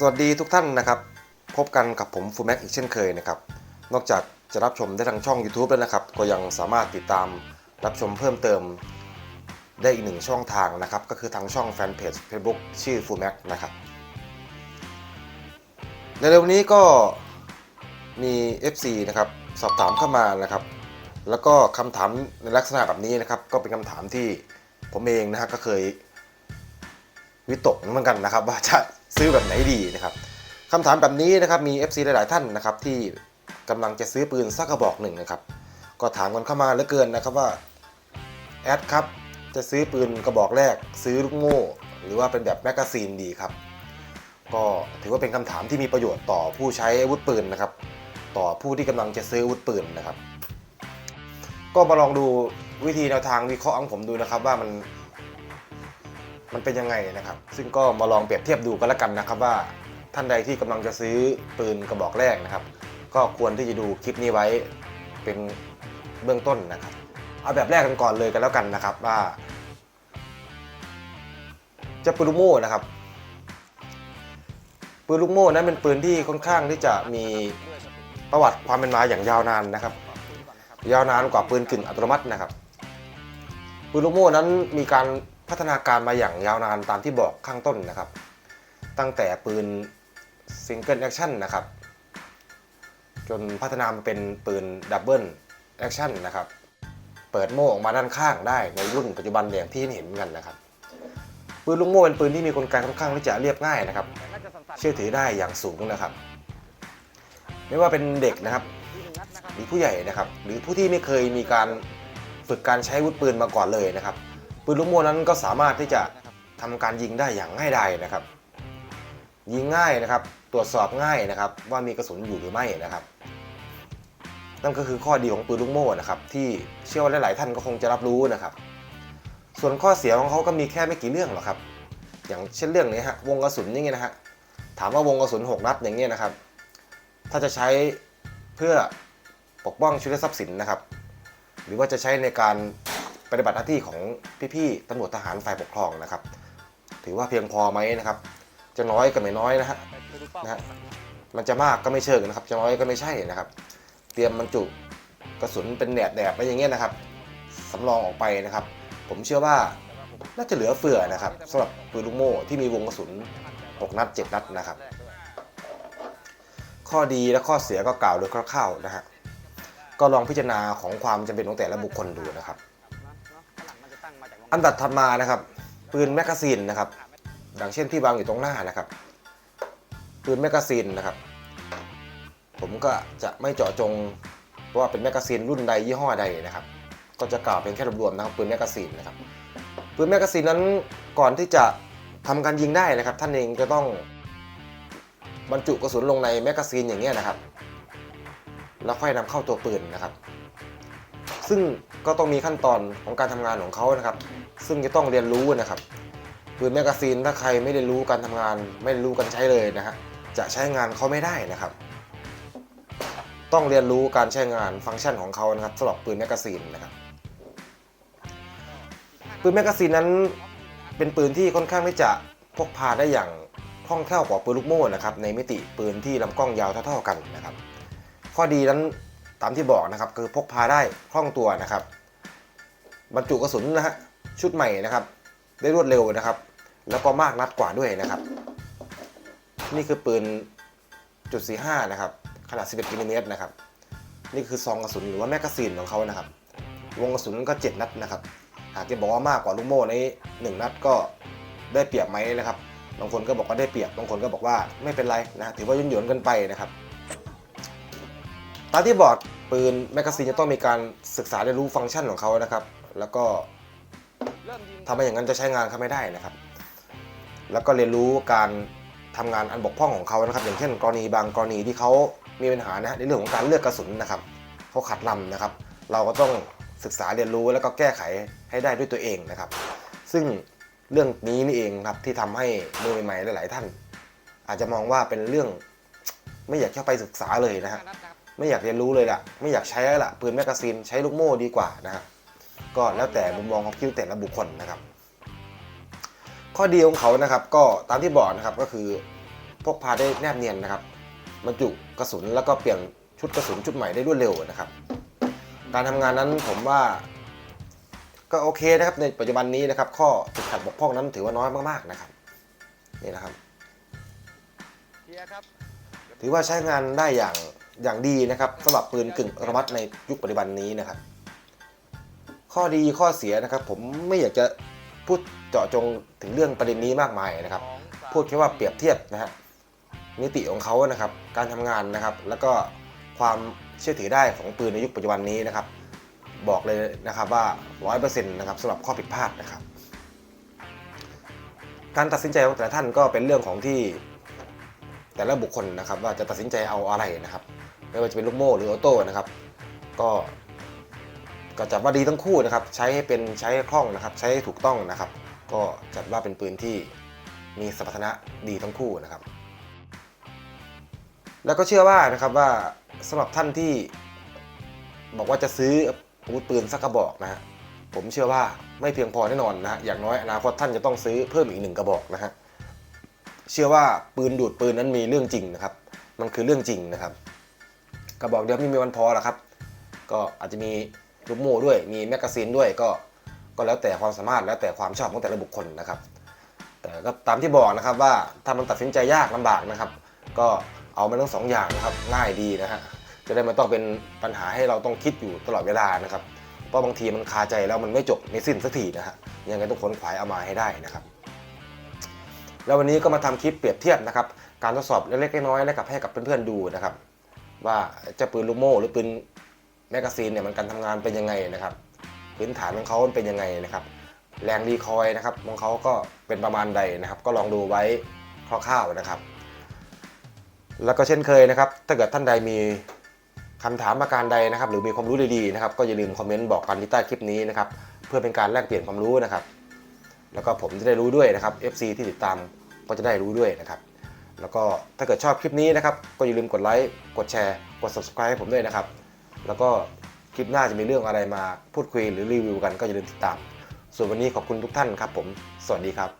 สวัสดีทุกท่านนะครับ พบกันกับผมฟูแม็กอีกเช่นเคยนะครับ นอกจากจะรับชมได้ทางช่อง YouTube แล้วนะครับ ก็ยังสามารถติดตามรับชมเพิ่มเติม ได้อีกหนึ่งช่องทางนะครับ ก็คือทางช่องแฟนเพจ Facebook ชื่อฟูแม็กนะครับในเร็วนี้ก็มี FC นะครับสอบถามเข้ามานะครับ แล้วก็คำถามในลักษณะแบบนี้นะครับ ก็เป็นคำถามที่ผมเองนะฮะก็เคยวิตกเหมือนกันนะครับ ว่าจะ ซื้อแบบไหนดีนะครับคำถามแบบนี้นะครับมี FC หลาย ๆ ท่านนะครับที่กำลังจะซื้อปืนสักกระบอกหนึ่งนะครับ ก็ถามกันเข้ามาเหลือเกินนะครับว่าแอดครับจะซื้อปืนกระบอกแรก ซื้อลูกโม่หรือว่าเป็นแบบแมกกาซีนดีครับ ก็ถือว่าเป็นคำถามที่มีประโยชน์ต่อผู้ใช้อาวุธปืนนะครับ ต่อผู้ที่กำลังจะซื้ออาวุธปืนนะครับ ก็มาลองดูวิธีแนวทางวิเคราะห์ของผมดูนะครับว่ามัน มันเป็นยังไงนะครับ ซึ่งก็มาลองเปรียบเทียบดูกันแล้วกันนะครับว่าท่านใดที่กำลังจะซื้อปืนกระบอกแรกนะครับ ก็ควรที่จะดูคลิปนี้ไว้เป็นเบื้องต้นนะครับ เอาแบบแรกกันก่อนเลยกันแล้วกันนะครับว่าจะปืนลูกโม่นะครับปืนลูกโม่นั้นเป็นปืนที่ค่อนข้างที่จะมีประวัติความเป็นมาอย่างยาวนานนะครับ ยาวนานกว่าปืนกึ่งอัตโนมัตินะครับปืนลูกโม่นั้นมีการ พัฒนาการมาอย่างยาวนานตามที่บอกข้างต้นนะครับ ตั้งแต่ปืนซิงเกิลแอคชั่นนะครับ จนพัฒนามาเป็นปืนดับเบิลแอคชั่นนะครับ เปิดโม่ออกมาด้านข้างได้ในรุ่นปัจจุบันอย่างที่เห็นกันนะครับ ปืนลูกโม่เป็นปืนที่มีกลไกค่อนข้างที่จะเรียบง่ายนะครับ เชื่อถือได้อย่างสูงนะครับ ไม่ว่าเป็นเด็กนะครับหรือผู้ใหญ่นะครับ หรือผู้ที่ไม่เคยมีการฝึกการใช้อาวุธปืนมาก่อนเลยนะครับ ปืนลูกโม่นั้นก็สามารถที่จะทำการยิงได้อย่างง่ายดายนะครับ ยิงง่ายนะครับ ตรวจสอบง่ายนะครับ ว่ามีกระสุนอยู่หรือไม่นะครับ นั่นก็คือข้อดีของปืนลูกโม่นะครับที่เชื่อว่าหลาย ๆ ท่านก็คงจะรับรู้นะครับ ส่วนข้อเสียของเขาก็มีแค่ไม่กี่เรื่องหรอกครับ อย่างเช่นเรื่องนี้ฮะวงกระสุนอย่างเงี้ยนะฮะถามว่าวงกระสุน6นัดอย่างเงี้ยนะครับ ถ้าจะใช้เพื่อปกป้องชีวิตทรัพย์สินนะครับ หรือว่าจะใช้ในการ ปฏิบัติหน้าที่ของพี่ๆตำรวจทหารฝ่ายปกครองนะครับ ถือว่าเพียงพอไหมนะครับ จะน้อยก็ไม่น้อยนะฮะนะฮะมันจะมากก็ไม่เชิงนะครับ จะน้อยก็ไม่ใช่นะครับ เตรียมบรรจุกระสุนเป็นแหนบแดบไปอย่างเงี้ยนะครับสำรองออกไปนะครับ ผมเชื่อว่าน่าจะเหลือเฟือนะครับสำหรับปืนลูกโม่ที่มีวงกระสุน 6 นัด 7 นัดนะครับ ข้อดีและข้อเสียก็กล่าวโดยคร่าวๆนะฮะก็ลองพิจารณาของความจำเป็นของแต่ละบุคคลดูนะครับ อันดับถัดมานะครับ ปืนแมกกาซีนนะครับดังเช่นที่วางอยู่ตรงหน้านะครับ ปืนแมกกาซีนนะครับ ผมก็จะไม่เจาะจงว่าเป็นแมกกาซีนรุ่นใดยี่ห้อใดนะครับ ก็จะกล่าวเป็นแค่รวมๆนะครับปืนแมกกาซีนนะครับปืนแมกกาซีนนั้นก่อนที่จะทำการยิงได้นะครับ ท่านเองจะต้องบรรจุกระสุนลงในแมกกาซีนอย่างเงี้ยนะครับ แล้วค่อยนำเข้าตัวปืนนะครับ ซึ่งก็ต้องมีขั้นตอนของการทำงานของเขานะครับ ซึ่งจะต้องเรียนรู้นะครับปืนแมกกาซีนถ้าใครไม่ได้รู้การทำงาน ไม่รู้การใช้เลยนะฮะจะใช้งานเขาไม่ได้นะครับ ต้องเรียนรู้การใช้งานฟังก์ชันของเขานะครับสำหรับปืนแมกกาซีนนะครับปืนแมกกาซีนนั้นเป็นปืนที่ค่อนข้างที่จะพกพาได้อย่างคล่องแคล่วกว่าปืนลูกโม่นะครับในมิติปืนที่ลำกล้องยาวเท่าๆกันนะครับ ข้อดีนั้นตามที่บอกนะครับคือพกพาได้คล่องตัวนะครับ บรรจุกระสุนนะฮะ ชุดใหม่นะครับ ได้รวดเร็วนะครับ แล้วก็มากนัดกว่าด้วยนะครับ นี่คือปืนจุด45นะครับ ขนาด 11มิลลิเมตรนะครับ นี่คือซองกระสุนหรือว่าแมกกาซีนของเขานะครับ วงกระสุนก็ 7 นัดนะครับ หากจะบอกว่ามากกว่าลูกโม่ในหนึ่งนัดก็ได้เปรียบไหมนะครับ บางคนก็บอกว่าได้เปรียบ บางคนก็บอกว่าไม่เป็นไรนะถือว่ายุ่นหยวนๆกันไปนะครับ ตามที่บอกปืนแมกกาซีนจะต้องมีการศึกษาเรียนรู้ฟังก์ชันของเขานะครับ แล้วก็ ทำให้อย่างนั้นจะใช้งานเขาไม่ได้นะครับ แล้วก็เรียนรู้การทำงานอันบกพร่องของเขานะครับ อย่างเช่น กรณีบางกรณีที่เขามีปัญหานะในเรื่องของการเลือกกระสุนนะครับเขาขัดลำนะครับ เราก็ต้องศึกษาเรียนรู้แล้วก็แก้ไขให้ได้ด้วยตัวเองนะครับ ซึ่งเรื่องนี้นี่เองครับที่ทำให้มือใหม่ๆหลาย ๆ ท่าน อาจจะมองว่าเป็นเรื่องไม่อยากเข้าไปศึกษาเลยนะฮะไม่อยากเรียนรู้เลยล่ะ ไม่อยากใช้ละปืนแมกกาซีนใช้ลูกโม่ดีกว่านะฮะ ก็แล้วแต่มุมมองของคิวแต่ละบุคคลนะครับ ข้อดีของเขานะครับ ก็ตามที่บอกนะครับก็คือพพกพาได้แนบเนียนนะครับบรรจุกระสุนแล้วก็เปลี่ยนชุดกระสุนชุดใหม่ได้รวดเร็วนะครับ การทำงานนั้นผมว่าก็โอเคนะครับในปัจจุบันนี้นะครับ ข้อติดขัดบกพร่องนั้นถือว่าน้อยมากๆนะครับนี่นะครับถือว่าใช้งานได้อย่างอย่างดีนะครับสำหรับปืนกึ่งอัตโนมัติในยุคปัจจุบันนี้นะครับ ข้อดีข้อเสียนะครับ ผมไม่อยากจะพูดเจาะจงถึงเรื่องประเด็นนี้มากมายนะครับ พูดแค่ว่าเปรียบเทียบนะฮะมิติของเขานะครับ การทำงานนะครับ แล้วก็ความเชื่อถือได้ของปืนในยุคปัจจุบันนี้นะครับ บอกเลยนะครับว่า 100%นะครับสำหรับข้อผิดพลาดนะครับ การตัดสินใจของแต่ละท่านก็เป็นเรื่องของที่แต่ละบุคคลนะครับ ว่าจะตัดสินใจเอาอะไรนะครับ ไม่ว่าจะเป็นลูกโม่หรือออโต้นะครับ ก็ ก็จัดว่าดีทั้งคู่นะครับ ใช้ให้เป็นใช้ให้คล่องนะครับ ใช้ให้ถูกต้องนะครับ ก็จัดว่าเป็นปืนที่มีสมรรถนะดีทั้งคู่นะครับ แล้วก็เชื่อว่านะครับว่าสำหรับท่านที่บอกว่าจะซื้ออาวุธปืนสักกระบอกนะฮะผมเชื่อว่าไม่เพียงพอแน่นอนนะฮะอย่างน้อยอนาคตท่านจะต้องซื้อเพิ่มอีกหนึ่งกระบอกนะฮะเชื่อว่าปืนดูดปืนนั้นมีเรื่องจริงนะครับ มันคือเรื่องจริงนะครับ กระบอกเดียวไม่มีวันพอหรอกครับ ก็อาจจะมี ลูกโม่ด้วยมีแมกกาซีนด้วยก็ก็แล้วแต่ความสามารถแล้วแต่ความชอบของแต่ละบุคคลนะครับ แต่ก็ตามที่บอกนะครับว่าถ้ามันตัดสินใจยากลำบากนะครับ ก็เอามาทั้งสองอย่างนะครับง่ายดีนะฮะจะได้ไม่ต้องเป็นปัญหาให้เราต้องคิดอยู่ตลอดเวลานะครับเพราะบางทีมันคาใจแล้วมันไม่จบไม่สิ้นสักทีนะฮะยังไงต้องขนขวายเอามาให้ได้นะครับ แล้ววันนี้ก็มาทำคลิปเปรียบเทียบนะครับ การทดสอบเล็กๆน้อยๆและกับให้กับเพื่อนๆดูนะครับ ว่าจะปืนลูกโม่หรือปืน แมกกาซีนเนี่ยมันการทำงานเป็นยังไงนะครับ พื้นฐานของเขาเป็นยังไงนะครับ แรงรีคอยนะครับของเขาก็เป็นประมาณใดนะครับ ก็ลองดูไว้คร่าวๆนะครับ แล้วก็เช่นเคยนะครับ ถ้าเกิดท่านใดมีคำถามประการใดนะครับ หรือมีความรู้ดีๆนะครับ ก็อย่าลืมคอมเมนต์บอกกันที่ใต้คลิปนี้นะครับ เพื่อเป็นการแลกเปลี่ยนความรู้นะครับ แล้วก็ผมจะได้รู้ด้วยนะครับ FC ที่ติดตามก็จะได้รู้ด้วยนะครับแล้วก็ถ้าเกิดชอบคลิปนี้นะครับ ก็อย่าลืมกดไลค์ กดแชร์ กด subscribe ให้ผมด้วยนะครับ แล้วก็คลิปหน้าจะมีเรื่องอะไรมาพูดคุยหรือรีวิวกันก็อย่าลืมติดตาม ส่วนวันนี้ขอบคุณทุกท่านครับผม สวัสดีครับ